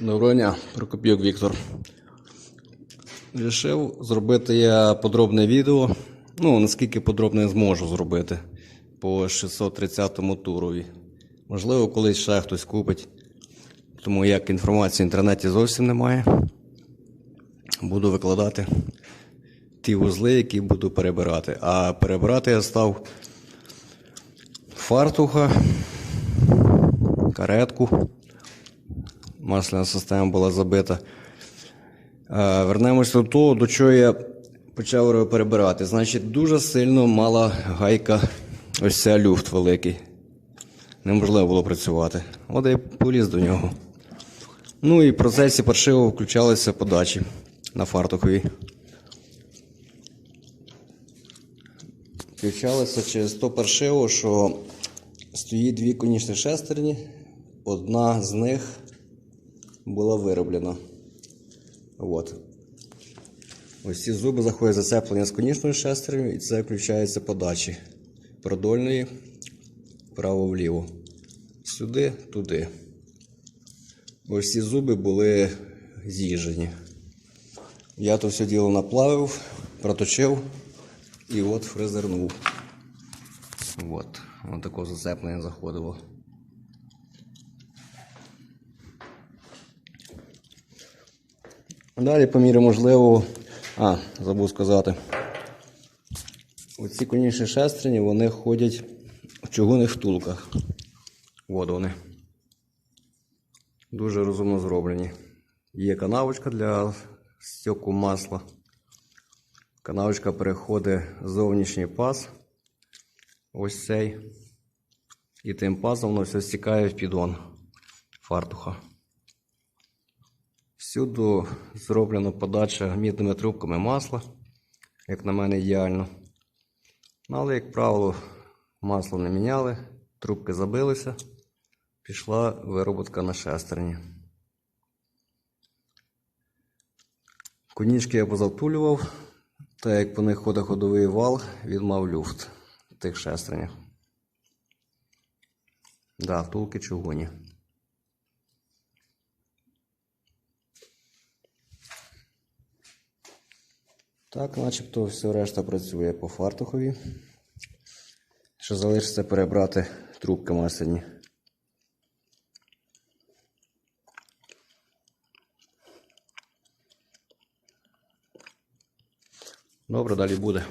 Доброго дня, Прокоп'юк Віктор. Рішив зробити я подробне відео. Ну, наскільки подробне я зможу зробити по 630-му турові. Можливо, колись ще хтось купить. Тому як інформації в інтернеті зовсім немає. Буду викладати ті вузли, які буду перебирати. А перебирати я став фартуха, каретку масляна система була забита. Е, Вернемося до того, до чого я почав перебирати. Значить, дуже сильно мала гайка, ось ця люфт великий. Неможливо було працювати. От я поліз до нього. Ну і в процесі паршиво включалися подачі на фартухові. Включалися через то паршиво, що стоїть дві конічні шестерні. Одна з них була вироблена. От. Ось ці зуби заходять зацеплення з конічною шестернею, і це включається подачі продольної вправо-вліво. Сюди, туди. Ось ці зуби були з'їжджені. Я то все діло наплавив, проточив і от фрезернув. От. Ось таке зацеплення заходило. Далі, по мірі можливо, а, забув сказати. Оці конічні шестерні, вони ходять в чугунних втулках. От вони. Дуже розумно зроблені. Є канавочка для стьоку масла. Канавочка переходить зовнішній паз. Ось цей. І тим пазом воно все стікає в піддон фартуха. Всюди зроблена подача мідними трубками масла, як на мене, ідеально. Ну, Але, як правило, масло не міняли, трубки забилися, пішла вироботка на шестерні. Конічки я позавтулював, так як по них ходить ходовий вал, він мав люфт в тих шестернях. Да, втулки чугуні. Так, начебто все решта працює по фартухові. Що залишиться перебрати трубки масляні. Добре, далі буде.